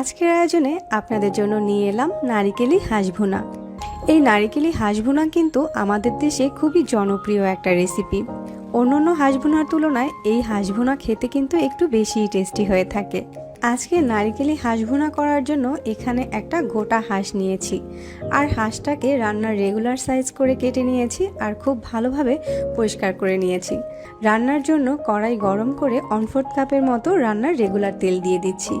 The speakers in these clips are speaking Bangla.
আজকের আয়োজনে আপনাদের জন্য নিয়ে এলাম নারিকেলি হাঁস ভুনা এই নারিকেলি হাঁস ভুনা কিন্তু আমাদের দেশে খুবই জনপ্রিয় একটা রেসিপি অন্যান্য হাঁস ভুনার তুলনায় এই হাঁস ভুনা খেতে কিন্তু একটু বেশিই টেস্টি হয়ে থাকে। আজকে নারিকেলি হাঁস ভুনা করার জন্য এখানে একটা গোটা হাঁস নিয়েছি। আর হাঁসটাকে রান্নার রেগুলার সাইজ করে কেটে নিয়েছি আর খুব ভালোভাবে পরিষ্কার করে নিয়েছি। রান্নার জন্য কড়াই গরম করে অনফোর্থ কাপের মতো রান্নার রেগুলার তেল দিয়ে দিচ্ছি।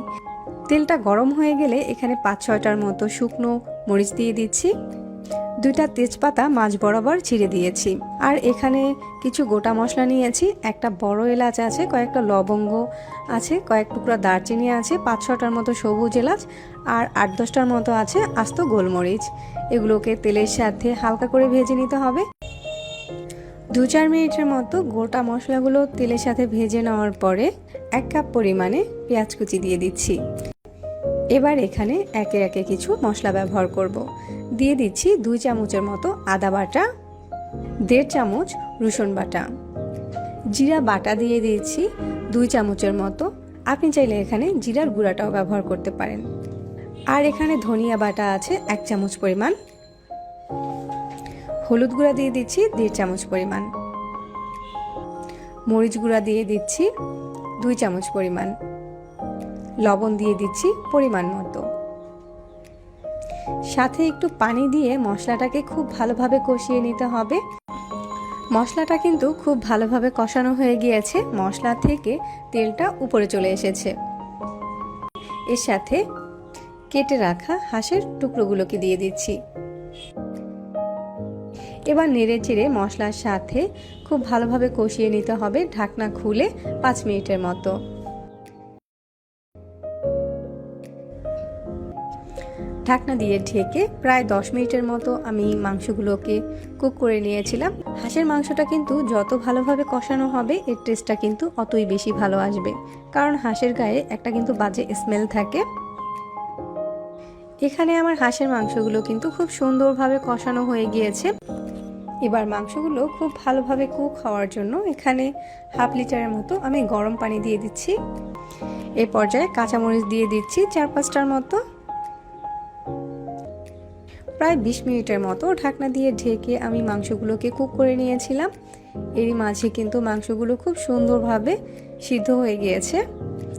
তেলটা গরম হয়ে গেলে এখানে পাঁচ ছয়টার মতো শুকনো মরিচ দিয়ে দিচ্ছি। দুইটা তেজপাতা মাছ বরাবর ছিঁড়ে দিয়েছি। আর এখানে কিছু গোটা মশলা নিয়েছি। একটা বড় এলাচ আছে, কয়েকটা লবঙ্গ আছে, কয়েক টুকরা দারচিনি আছে, পাঁচ ছটার মতো সবুজ এলাচ আর আট দশটার মতো আছে আস্ত গোলমরিচ। এগুলোকে তেলের সাথে হালকা করে ভেজে নিতে হবে। দু চার মিনিটের মতো গোটা মশলাগুলো তেলের সাথে ভেজে নেওয়ার পরে এক কাপ পরিমাণে পেঁয়াজ কুচি দিয়ে দিচ্ছি। এবার এখানে একে একে কিছু মশলা ব্যবহার করব। দিয়ে দিচ্ছি দুই চামচের মতো আদা বাটা, দেড় চামচ রসুন বাটা। জিরা বাটা দিয়ে দিয়েছি দুই চামচের মতো। আপনি চাইলে এখানে জিরার গুঁড়াটাও ব্যবহার করতে পারেন। আর এখানে ধনিয়া বাটা আছে এক চামচ পরিমাণ। হলুদ গুঁড়া দিয়ে দিচ্ছি দেড় চামচ পরিমাণ। মরিচ গুঁড়া দিয়ে দিচ্ছি দুই চামচ পরিমাণ। লবণ দিয়ে দিচ্ছি পরিমাণ মতো। সাথে একটু পানি দিয়ে মশলাটাকে খুব ভালোভাবে কষিয়ে নিতে হবে। মশলাটা কিন্তু খুব ভালোভাবে কষানো হয়ে গিয়েছে। মশলা থেকে তেলটা উপরে চলে এসেছে। এর সাথে কেটে রাখা হাঁসের টুকরোগুলোকে দিয়ে দিচ্ছি। এবার নেড়ে চেড়ে মশলার সাথে খুব ভালোভাবে কষিয়ে নিতে হবে ঢাকনা খুলে পাঁচ মিনিটের মতো। ঢাকনা দিয়ে ঢেকে প্রায় দশ মিনিটের মতো আমি মাংসগুলোকে কুক করে নিয়েছিলাম। হাঁসের মাংসটা কিন্তু যত ভালোভাবে কষানো হবে, এর টেস্টটা কিন্তু অতই বেশি ভালো আসবে। কারণ হাঁসের গায়ে একটা কিন্তু বাজে স্মেল থাকে। এখানে আমার হাঁসের মাংসগুলো কিন্তু খুব সুন্দরভাবে কষানো হয়ে গিয়েছে। এবার মাংসগুলো খুব ভালোভাবে কুক হওয়ার জন্য এখানে হাফ লিটারের মতো আমি গরম পানি দিয়ে দিচ্ছি। এই পর্যায়ে কাঁচামরিচ দিয়ে দিচ্ছি চার পাঁচটার মতো। প্রায় বিশ মিনিটের মতো ঢাকনা দিয়ে ঢেকে আমি মাংসগুলোকে কুক করে নিয়েছিলাম। এরই মাঝে কিন্তু মাংসগুলো খুব সুন্দরভাবে সিদ্ধ হয়ে গিয়েছে।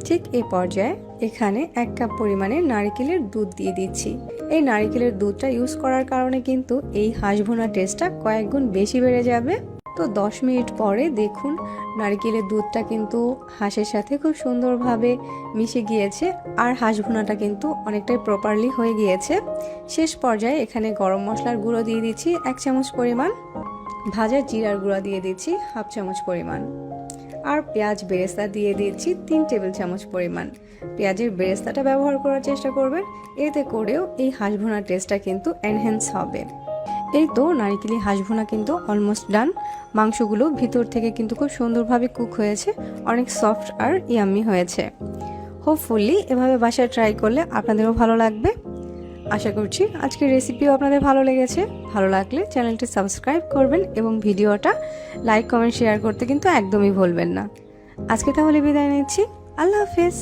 ঠিক এ পর্যায়ে এখানে এক কাপ পরিমাণে নারিকেলের দুধ দিয়ে দিচ্ছি। এই নারিকেলের দুধটা ইউজ করার কারণে কিন্তু এই হাঁস ভুনা টেস্টটা কয়েক গুণ বেশি বেড়ে যাবে। তো দশ মিনিট পরে দেখুন নারকেলের দুধটা কিন্তু হাঁসের সাথে খুব সুন্দরভাবে মিশে গিয়েছে আর হাঁস ভুনাটা কিন্তু অনেকটাই প্রপারলি হয়ে গিয়েছে। শেষ পর্যায়ে এখানে গরম মশলার গুঁড়ো দিয়ে দিচ্ছি এক চামচ পরিমাণ। ভাজা জিরার গুঁড়া দিয়ে দিচ্ছি হাফ চামচ পরিমাণ। আর পেঁয়াজ বেরেস্তা দিয়ে দিচ্ছি তিন টেবিল চামচ পরিমাণ। পেঁয়াজের বেরেস্তাটা ব্যবহার করার চেষ্টা করবেন, এতে করেও এই হাঁস ভুনার টেস্টটা কিন্তু এনহ্যান্স হবে। এই তো নারিকেলি হাঁস ভুনা কিন্তু অলমোস্ট ডান মাংসগুলো ভিতর থেকে কিন্তু খুব সুন্দরভাবে কুক হয়েছে, অনেক সফট আর ইয়াম্মি হয়েছে। হোপফুলি এভাবে বাসায় ট্রাই করলে আপনাদেরও ভালো লাগবে। আশা করছি আজকের রেসিপিও আপনাদের ভালো লেগেছে। ভালো লাগলে চ্যানেলটি সাবস্ক্রাইব করবেন এবং ভিডিওটা লাইক কমেন্ট শেয়ার করতে কিন্তু একদমই ভুলবেন না। আজকে তাহলে বিদায় নিচ্ছি। আল্লাহ হাফেজ।